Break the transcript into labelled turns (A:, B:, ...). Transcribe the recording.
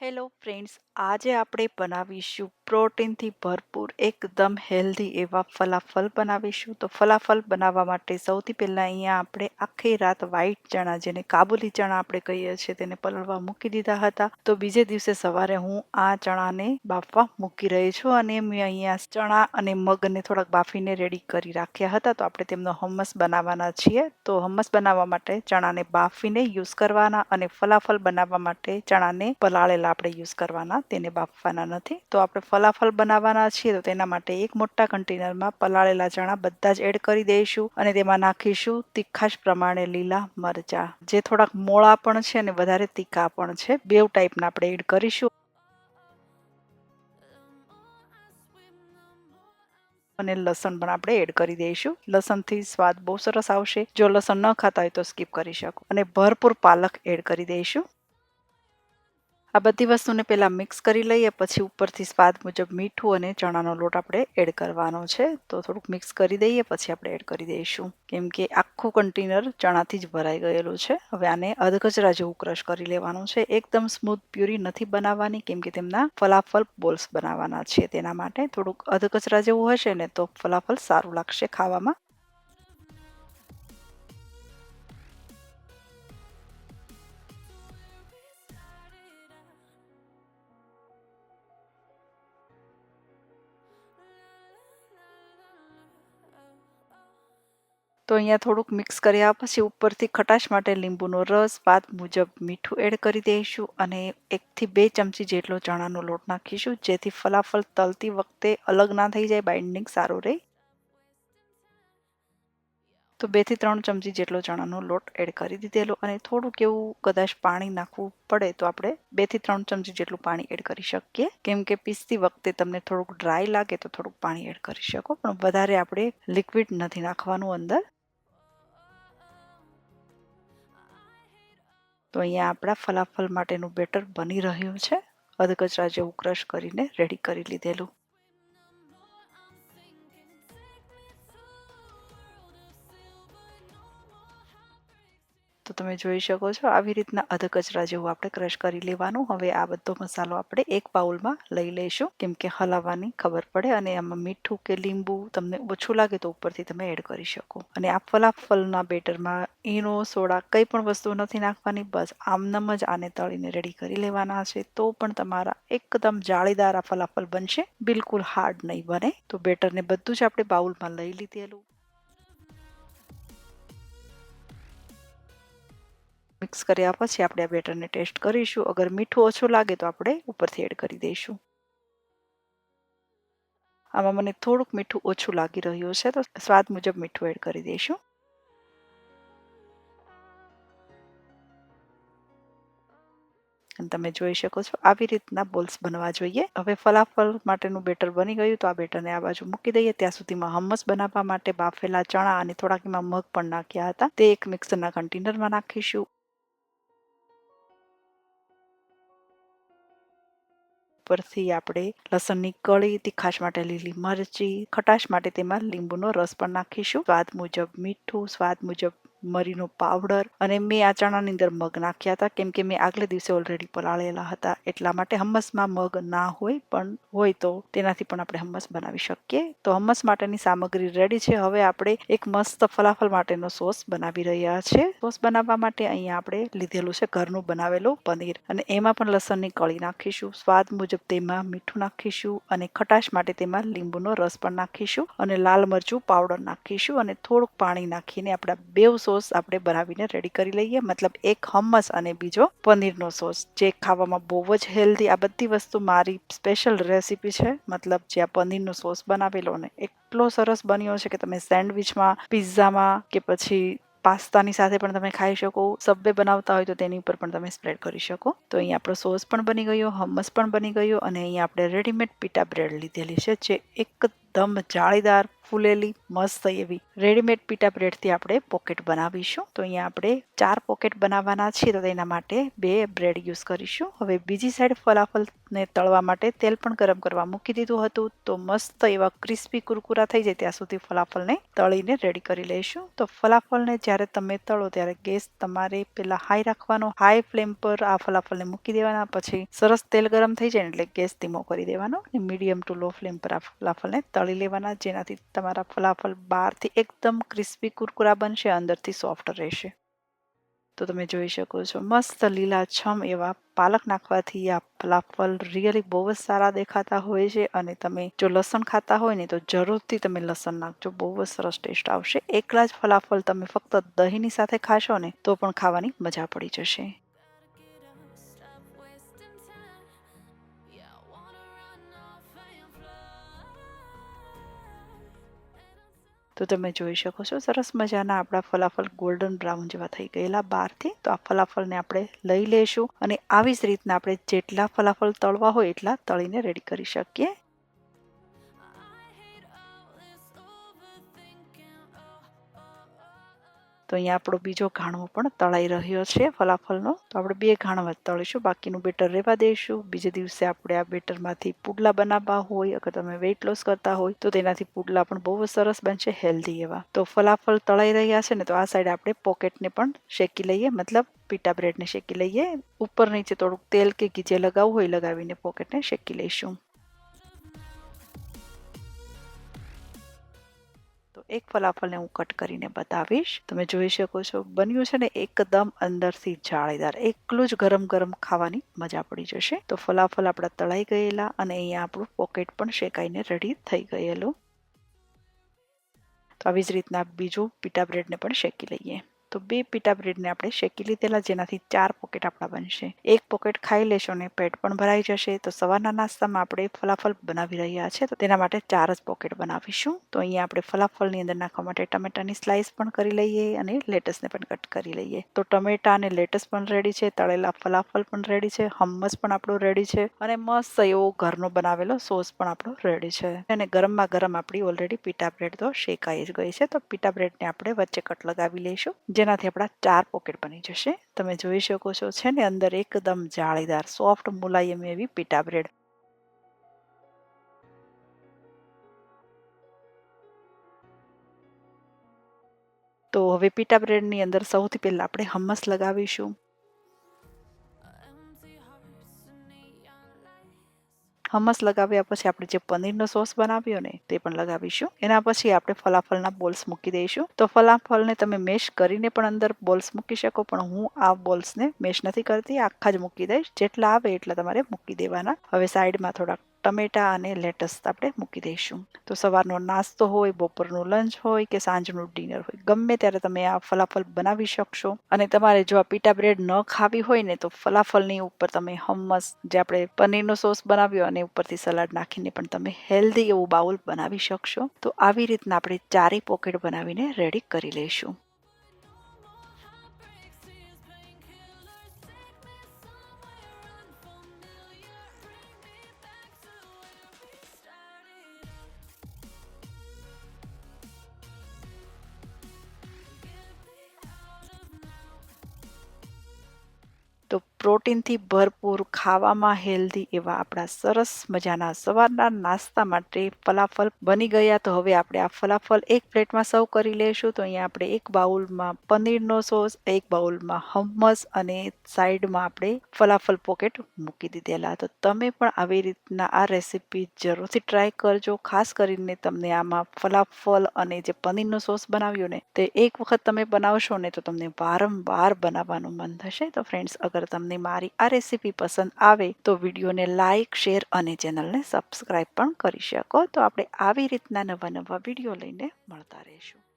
A: Hello friends આજે આપણે બનાવીશું પ્રોટીનથી ભરપૂર એકદમ હેલ્ધી એવા ફલાફલ બનાવીશું. તો ફલાફલ બનાવવા માટે સૌથી પહેલાં અહીંયા આપણે આખી રાત વ્હાઈટ ચણા, જેને કાબુલી ચણા આપણે કહીએ છીએ, તેને પલળવા મૂકી દીધા હતા. તો બીજે દિવસે સવારે હું આ ચણાને બાફવા મૂકી રહી છું અને મેં અહીંયા ચણા અને મગને થોડાક બાફીને રેડી કરી રાખ્યા હતા. તો આપણે તેમનો હમ્મસ બનાવવાના છીએ. તો હમ્મસ બનાવવા માટે ચણાને બાફીને યુઝ કરવાના અને ફલાફલ બનાવવા માટે ચણાને પલાળેલા આપણે યુઝ કરવાના, તેને બાફવાના નથી. તો આપણે ફલાફલ બનાવવાના છીએ, તો તેના માટે એક મોટા કન્ટેનરમાં પલાળેલા ચણા બધા જ એડ કરી દઈશું અને તેમાં નાખીશું તીખાશ પ્રમાણે લીલા મરચા. જે થોડાક મોળા પણ છે અને વધારે તીખા પણ છે બેવ ટાઈપના આપણે એડ કરીશું. અને લસણ પણ આપણે એડ કરી દઈશું. લસણથી સ્વાદ બહુ સરસ આવશે. જો લસણ ન ખાતા હોય તો સ્કીપ કરી શકો. અને ભરપૂર પાલક એડ કરી દઈશું. આ બધી વસ્તુને પહેલાં મિક્સ કરી લઈએ, પછી ઉપરથી સ્વાદ મુજબ મીઠું અને ચણાનો લોટ આપણે એડ કરવાનો છે. તો થોડુંક મિક્સ કરી દઈએ, પછી આપણે એડ કરી દઈશું. કેમ કે આખું કન્ટેનર ચણાથી જ ભરાઈ ગયેલું છે. હવે આને અધકચરા જેવું ક્રશ કરી લેવાનું છે. એકદમ સ્મૂથ પ્યુરી નથી બનાવવાની, કેમ કે તેમના ફલાફલ બોલ્સ બનાવવાના છે. તેના માટે થોડુંક અધકચરા જેવું હશે ને તો ફલાફલ સારું લાગશે ખાવામાં. તો અહીંયા થોડુંક મિક્સ કર્યા પછી ઉપરથી ખટાશ માટે લીંબુનો રસ, સ્વાદ મુજબ મીઠું એડ કરી દઈશું અને એકથી બે ચમચી જેટલો ચણાનો લોટ નાખીશું, જેથી ફલાફલ તલતી વખતે અલગ ના થઈ જાય બાઇન્ડિંગ સારું રહે. તો બેથી ત્રણ ચમચી જેટલો ચણાનો લોટ એડ કરી દીધેલો અને થોડુંક એવું કદાચ પાણી નાખવું પડે તો આપણે બેથી ત્રણ ચમચી જેટલું પાણી એડ કરી શકીએ. કેમ કે પીસતી વખતે તમને થોડુંક ડ્રાય લાગે તો થોડુંક પાણી એડ કરી શકો, પણ વધારે આપણે લિક્વિડ નથી નાખવાનું અંદર. તો અહીંયા આપણા ફલાફલ માટેનું બેટર બની રહ્યું છે. અધકચરા જેવું ક્રશ કરીને રેડી કરી લીધેલું. તો તમે જોઈ શકો છો, આવી રીતના અધકચરા જેવું આપણે ક્રશ કરી લેવાનું. હવે આ બધો મસાલો આપણે એક બાઉલમાં લઈ લઈશું. કેમ કે હલાવવાની ખબર પડે અને એમાં મીઠું કે લીંબુ તમને ઓછું લાગે તો ઉપરથી તમે એડ કરી શકો. અને આ ફલાફલના બેટરમાં ઈનો સોડા કંઈ પણ વસ્તુ નથી નાખવાની, બસ આમનમ જ આને તળીને રેડી કરી લેવાના છે. તો પણ તમારા એકદમ જાળીદાર આ ફલાફલ બનશે. બિલકુલ હાર્ડ નહીં બને. તો બેટરને બધું જ આપણે બાઉલમાં લઈ લીધેલું. મિક્સ કર્યા પછી આપણે આ બેટરને ટેસ્ટ કરીશું. અગર મીઠું ઓછું લાગે તો આપણે ઉપરથી એડ કરી દઈશું. આમાં મને થોડુંક મીઠું ઓછું લાગી રહ્યું છે, તો સ્વાદ મુજબ મીઠું એડ કરી દઈશું. અને તમે જોઈ શકો છો, આવી રીતના બોલ્સ બનવા જોઈએ. હવે ફલાફલ માટેનું બેટર બની ગયું, તો આ બેટરને આ બાજુ મૂકી દઈએ. ત્યાં સુધીમાં હમ્મસ બનાવવા માટે બાફેલા ચણા અને થોડાક એમાં મગ પણ નાખ્યા હતા. તે એક મિક્સરના કન્ટેનરમાં નાખીશું. ઉપરથી આપણે લસણની કળી, તીખાશ માટે લીલી મરચી, ખટાશ માટે તેમાં લીંબુનો રસ પણ નાખીશું. સ્વાદ મુજબ મીઠું, સ્વાદ મુજબ મરીનો પાવડર અને મેં આ ચણાની અંદર મગ નાખ્યા હતા. કેમ કે મેં આગલે દિવસે ઓલરેડી પલાળેલા હતા. એટલા માટે હમ્મસમાં મગ ના હોય, પણ હોય તો તેનાથી પણ આપણે હમ્મસ બનાવી શકીએ. તો હમ્મસ માટેની સામગ્રી રેડી છે. હવે આપણે એક મસ્ત ફલાફલ માટેનો સોસ બનાવી રહ્યા છે. સોસ બનાવવા માટે અહીંયા આપણે લીધેલું છે ઘરનું બનાવેલું પનીર. અને એમાં પણ લસણની કળી નાખીશું. સ્વાદ મુજબ તેમાં મીઠું નાખીશું અને ખટાશ માટે તેમાં લીંબુનો રસ પણ નાખીશું અને લાલ મરચું પાવડર નાખીશું અને થોડુંક પાણી નાખીને આપણા બેવ સોસ આપણે બનાવીને રેડી કરી લઈએ. મતલબ એક હમ્મસ અને બીજો પનીરનો સોસ, જે ખાવામાં બહુ જ હેલ્ધી આ બધી વસ્તુ મારી સ્પેશિયલ રેસીપી છે. મતલબ જે આ પનીરનો સોસ બનાવેલો ને એટલો સરસ બન્યો છે કે તમે સેન્ડવિચમાં, પિઝામાં કે પછી પાસ્તાની સાથે પણ તમે ખાઈ શકો. સબ્વે બનાવતા હોય તો તેની ઉપર પણ તમે સ્પ્રેડ કરી શકો. તો અહીંયા આપણો સોસ પણ બની ગયો હમ્મસ પણ બની ગયો અને અહીંયા આપણે રેડીમેડ પીટા બ્રેડ લીધેલી છે, જે એકદમ જાળીદાર ફૂલેલી મસ્ત એવી રેડીમેડ પીટા બ્રેડથી આપણે પોકેટ બનાવીશું. તો અહીંયા આપણે ચાર પોકેટ બનાવવાના છીએ તો તેના માટે બે બ્રેડ યુઝ કરીશું. હવે બીજી સાઈડ ફલાફલને તળવા માટે તેલ પણ ગરમ કરવા મૂકી દીધું હતું. તો મસ્ત એવા ક્રિસ્પી કુરકુરા થઈ જાય ત્યાં સુધી ફલાફલને તળીને રેડી કરી લઈશું. તો ફલાફલને જ્યારે તમે તળો ત્યારે ગેસ તમારે પહેલાં હાઈ રાખવાનો, હાઈ ફ્લેમ પર આ ફલાફલને મૂકી દેવાના, પછી સરસ તેલ ગરમ થઈ જાય એટલે ગેસ ધીમો કરી દેવાનો અને મીડિયમ ટુ લો ફ્લેમ પર આ ફલાફલને તળી લેવાના, જેનાથી તમારા ફલાફલ બહારથી એકદમ ક્રિસ્પી કુરકુરા બનશે, અંદરથી સોફ્ટ રહેશે. તો તમે જોઈ શકો છો, મસ્ત લીલા છમ એવા પાલક નાખવાથી આ ફલાફલ રિયલી બહુ જ સારા દેખાતા હોય છે. અને તમે જો લસણ ખાતા હોય ને, તો જરૂરથી તમે લસણ નાખજો, બહુ જ સરસ ટેસ્ટ આવશે. એકલા જ ફલાફલ તમે ફક્ત દહીંની સાથે ખાશો ને, તો પણ ખાવાની મજા પડી જશે. તો તમે જોઈ શકો છો, સરસ મજાના આપણા ફલાફલ ગોલ્ડન બ્રાઉન જેવા થઈ ગયેલા બહારથી. તો આ ફલાફલને આપણે લઈ લઈશું અને આવી જ રીતના આપણે જેટલા ફલાફલ તળવા હોય એટલા તળીને રેડી કરી શકીએ. તો અહીંયા આપણો બીજો ઘાણો પણ તળાઈ રહ્યો છે ફલાફલનો. તો આપણે બે ઘાણવા તળીશું, બાકીનું બેટર રહેવા દઈશું. બીજે દિવસે આપણે આ બેટરમાંથી પુડલા બનાવવા હોય, અગર તમે વેઇટ લોસ કરતા હોય, તો તેનાથી પુડલા પણ બહુ સરસ બનશે હેલ્ધી એવા. તો ફલાફલ તળાઈ રહ્યા છે ને, તો આ સાઈડ આપણે પોકેટને પણ શેકી લઈએ, મતલબ પીટા બ્રેડને શેકી લઈએ. ઉપર નીચે થોડુંક તેલ કે ઘી જે લગાવવું હોય લગાવીને પોકેટને શેકી લઈશું. એક ફલાફલને હું કટ કરીને બતાવીશ. તમે જોઈ શકો છો, બન્યું છે ને એકદમ અંદરથી જાળીદાર. એકલું જ ગરમ ગરમ ખાવાની મજા પડી જશે. તો ફલાફલ આપણા તળાઈ ગયેલા અને અહીંયા આપણું પોકેટ પણ શેકાઈને રેડી થઈ ગયેલું. તો આવી જ રીતના બીજું પીટા બ્રેડને પણ શેકી લઈએ. તો બે પીટા બ્રેડને આપણે શેકી લીધેલા, જેનાથી ચાર પોકેટ આપણા બનશે. એક પોકેટ ખાઈ લેશો ને પેટ પણ ભરાઈ જશે. તો સવારના નાસ્તામાં આપણે ફલાફલ બનાવી રહ્યા છે. તો તેના માટે ચાર જ પોકેટ બનાવીશું. તો અહીંયા આપણે ફલાફલની અંદર નાખવા માટે ટમેટાની સ્લાઇસ પણ કરી લઈએ અને લેટસને પણ કટ કરી લઈએ. તો ટમેટા અને લેટસ પણ રેડી છે. તળેલા ફલાફલ પણ રેડી છે. હમ્મસ પણ આપણો રેડી છે. અને મસ્ત એવો ઘરનો બનાવેલો સોસ પણ આપણો રેડી છે. અને ગરમમાં ગરમ આપણી ઓલરેડી પીટા બ્રેડ તો શેકાઈ જ ગઈ છે. તો પીટા બ્રેડને આપણે વચ્ચે કટ લગાવી લઈશું. જેનાથી આપણા ચાર પોકેટ બની જશે. તમે જોઈ શકો છો છે ને, અંદર એકદમ જાળીદાર સોફ્ટ મુલાયમ એવી પીટા બ્રેડ તો હવે પીટા બ્રેડની અંદર સૌથી પહેલાં આપણે હમ્મસ લગાવીશું. હમસ લગાવ્યા પછી આપણે જે પનીરનો સોસ બનાવ્યો ને તે પણ લગાવીશું. એના પછી આપણે ફલાફલના બોલ્સ મૂકી દઈશું. તો ફલાફલને તમે મેશ કરીને પણ અંદર બોલ્સ મૂકી શકો, પણ હું આ બોલ્સને મેશ નથી કરતી, આખા જ મૂકી દઈશ. જેટલા આવે એટલા તમારે મૂકી દેવાના. હવે સાઈડમાં થોડાક ટમેટા અને લેટસ આપણે મૂકી દઈશું. તો સવારનો નાસ્તો હોય, બપોરનું લંચ હોય કે સાંજનું ડિનર હોય. ગમે ત્યારે તમે આ ફલાફલ બનાવી શકશો. અને તમારે જો આ પીટા બ્રેડ ન ખાવી હોય ને, તો ફલાફલની ઉપર તમે હમ્મસ જે આપણે પનીરનો સોસ બનાવ્યો, અને ઉપરથી સલાડ નાખીને પણ તમે હેલ્ધી એવું બાઉલ બનાવી શકશો. તો આવી રીતના આપણે ચારેય પોકેટ બનાવીને રેડી કરી લઈશું. પ્રોટીનથી ભરપૂર, ખાવામાં હેલ્ધી એવા આપણા સરસ મજાના સવારના નાસ્તા માટે ફલાફલ બની ગયા. તો હવે આપણે આ ફલાફલ એક પ્લેટમાં સર્વ કરી લઈશું. તો અહીંયા આપણે એક બાઉલમાં પનીરનો સોસ, એક બાઉલમાં હમ્મસ અને સાઈડમાં આપણે ફલાફલ પોકેટ મૂકી દીધેલા. તો તમે પણ આવી રીતના આ રેસીપી જરૂરથી ટ્રાય કરજો. ખાસ કરીને તમને આમાં ફલાફલ અને જે પનીરનો સોસ બનાવ્યો ને, તે એક વખત તમે બનાવશો ને, તો તમને વારંવાર બનાવવાનું મન થશે. તો ફ્રેન્ડ્સ અગર તમને મારી આ રેસીપી પસંદ આવે તો વિડીયોને લાઇક શેર અને ચેનલને સબસ્ક્રાઈબ પણ કરી શકો. તો આપણે આવી રીતના નવા નવા વીડિયો લઈને મળતા રહીશું.